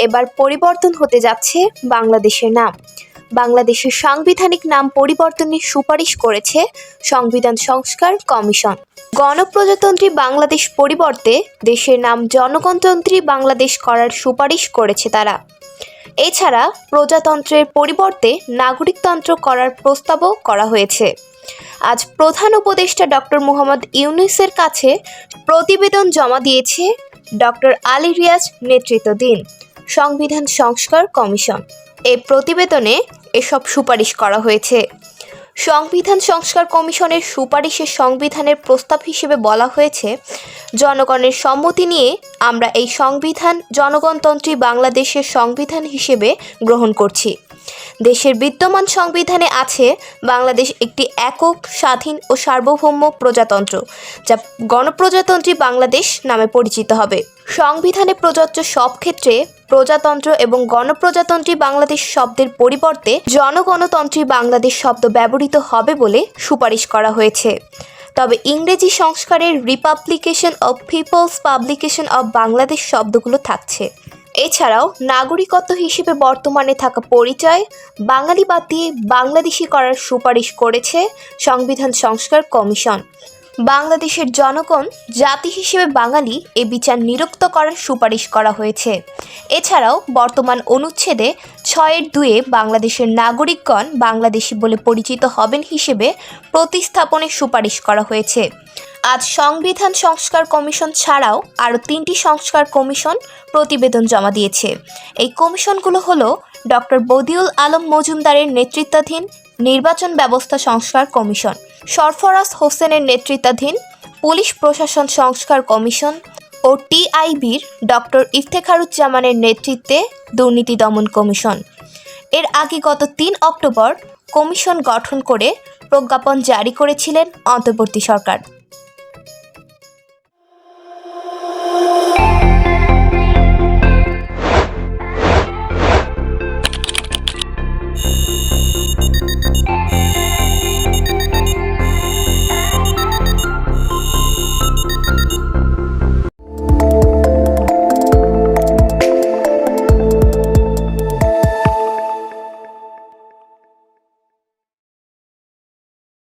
এবার পরিবর্তন হতে যাচ্ছে বাংলাদেশের নাম। বাংলাদেশের সাংবিধানিক নাম পরিবর্তনের সুপারিশ করেছে সংবিধান সংস্কার কমিশন। গণপ্রজাতন্ত্রী বাংলাদেশ পরিবর্তে দেশের নাম জনগণতন্ত্রী বাংলাদেশ করার সুপারিশ করেছে তারা। এছাড়া প্রজাতন্ত্রের পরিবর্তে নাগরিকতন্ত্র করার প্রস্তাবও করা হয়েছে। আজ প্রধান উপদেষ্টা ডক্টর মোহাম্মদ ইউনুসের কাছে প্রতিবেদন জমা দিয়েছে ডক্টর আলী রিয়াজ নেতৃত্বাধীন। সংবিধান সংস্কার কমিশন। এই প্রতিবেদনে এসব সুপারিশ করা হয়েছে। সংবিধান সংস্কার কমিশনের সুপারিশে সংবিধানের প্রস্তাব হিসেবে বলা হয়েছে, জনগণের সম্মতি নিয়ে আমরা এই সংবিধান জনগণতন্ত্রী বাংলাদেশের সংবিধান হিসেবে গ্রহণ করছি। দেশের বিদ্যমান সংবিধানে আছে বাংলাদেশ একটি একক, স্বাধীন ও সার্বভৌম প্রজাতন্ত্র, যা গণপ্রজাতন্ত্রী বাংলাদেশ নামে পরিচিত হবে। সংবিধানে প্রযোজ্য সব ক্ষেত্রে প্রজাতন্ত্র এবং গণপ্রজাতন্ত্রী বাংলাদেশ শব্দের পরিবর্তে জনগণতন্ত্রী বাংলাদেশ শব্দ ব্যবহৃত হবে বলে সুপারিশ করা হয়েছে। তবে ইংরেজি সংস্কারের republication of people's publication of Bangladesh শব্দগুলো থাকছে। এছাড়াও নাগরিকত্ব হিসেবে বর্তমানে থাকা পরিচয় বাঙালি বাদ দিয়ে বাংলাদেশি করার সুপারিশ করেছে সংবিধান সংস্কার কমিশন। বাংলাদেশের জনগণ, জাতি হিসেবে বাঙালি এ বিচার নিরুক্ত করার সুপারিশ করা হয়েছে। এছাড়াও বর্তমান অনুচ্ছেদে ছয়ের দুয়ে বাংলাদেশের নাগরিকগণ বাংলাদেশি বলে পরিচিত হবেন হিসেবে প্রতিস্থাপনের সুপারিশ করা হয়েছে। আজ সংবিধান সংস্কার কমিশন ছাড়াও আরও তিনটি সংস্কার কমিশন প্রতিবেদন জমা দিয়েছে। এই কমিশনগুলো হলো ডক্টর বদিউল আলম মজুমদারের নেতৃত্বাধীন নির্বাচন ব্যবস্থা সংস্কার কমিশন। সরফরাজ হোসেনের নেতৃত্বাধীন পুলিশ প্রশাসন সংস্কার কমিশন ও টিআইবির ডক্টর ইফতেখারুজ্জামানের নেতৃত্বে দুর্নীতি দমন কমিশন। এর আগে গত তিন অক্টোবর কমিশন গঠন করে প্রজ্ঞাপন জারি করেছিলেন অন্তর্বর্তী সরকার।